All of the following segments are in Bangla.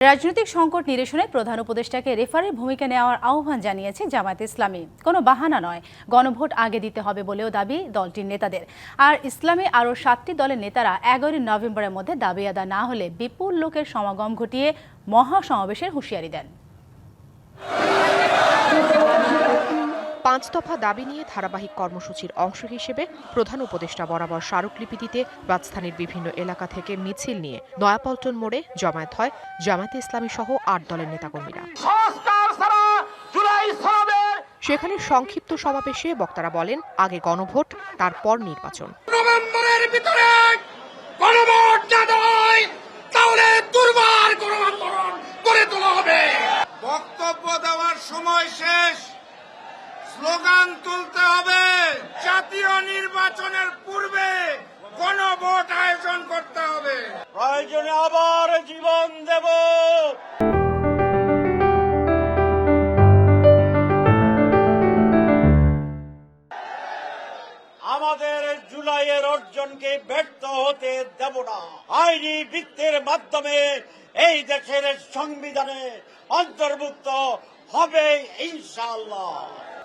রাজনৈতিক সংকট নিরসনে প্রধান উপদেষ্টাকে রেফারের ভূমিকা নেওয়ার আহ্বান জানিয়েছে জামায়াত ইসলামী। কোনো বাহানা নয়, গণভোট আগে দিতে হবে বলেও দাবি দলটির নেতাদের। আর ইসলামী আরও সাতটি দলের নেতারা এগারোই নভেম্বরের মধ্যে দাবি আদা না হলে বিপুল লোকের সমাগম ঘটিয়ে মহাসমাবেশের হুঁশিয়ারি দেন। পাঁচ দফা দাবি নিয়ে ধারাবাহিক কর্মসূচির অংশ হিসেবে প্রধান উপদেষ্টা বরাবর স্মারকলিপিটিতে রাজধানীর বিভিন্ন এলাকা থেকে মিছিল নিয়ে নয়াপল্টন মোড়ে জমায়েত হয় জামায়াতে ইসলামী সহ আট দলের নেতাকর্মীরা। সেখানে সংক্ষিপ্ত সমাবেশে বক্তারা বলেন আগে গণভোট তারপর নির্বাচন। নভেম্বরের ভিতরে গণভোট না স্লোগান তুলতে হবে। জাতীয় নির্বাচনের পূর্বে গণভোট আয়োজন করতে হবে। প্রয়োজনে আবার জীবন দেব। আমাদের জুলাইয়ের অর্জনকে ব্যর্থ হতে দেব না। আইনি বৃত্তের মাধ্যমে এই দেশের সংবিধানে অন্তর্ভুক্ত হবে ইনশাআল্লাহ।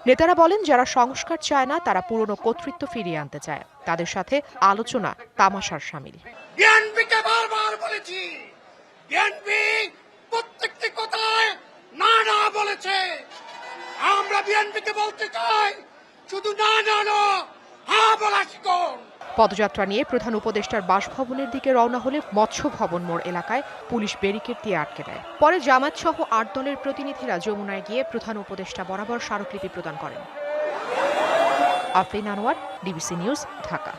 নেতারা বলেন, যারা সংস্কার চায় না, তারা পুরনো কর্তৃত্ব ফিরিয়ে আনতে চায়। তাদের সাথে আলোচনা, তামাশার সামিল। বিএনপিকে বলেছি বিএনপি প্রত্যেকটি কথায় না না বলেছে। আমরা বিএনপিকে বলতে চাই, শুধু না না না হ্যাঁ বলা শিখুন। পদযাত্রা নিয়ে প্রধান উপদেষ্টার বাসভবনের দিকে রওনা হলে মৎস্য ভবন মোড় এলাকায় পুলিশ ব্যারিকেড দিয়ে আটকে দেয়। পরে জামাত সহ আট দলের প্রতিনিধিরা যমুনায় গিয়ে প্রধান উপদেষ্টা বরাবর স্মারকলিপি প্রদান করেন। Afrin Anwar, DBC news, Dhaka.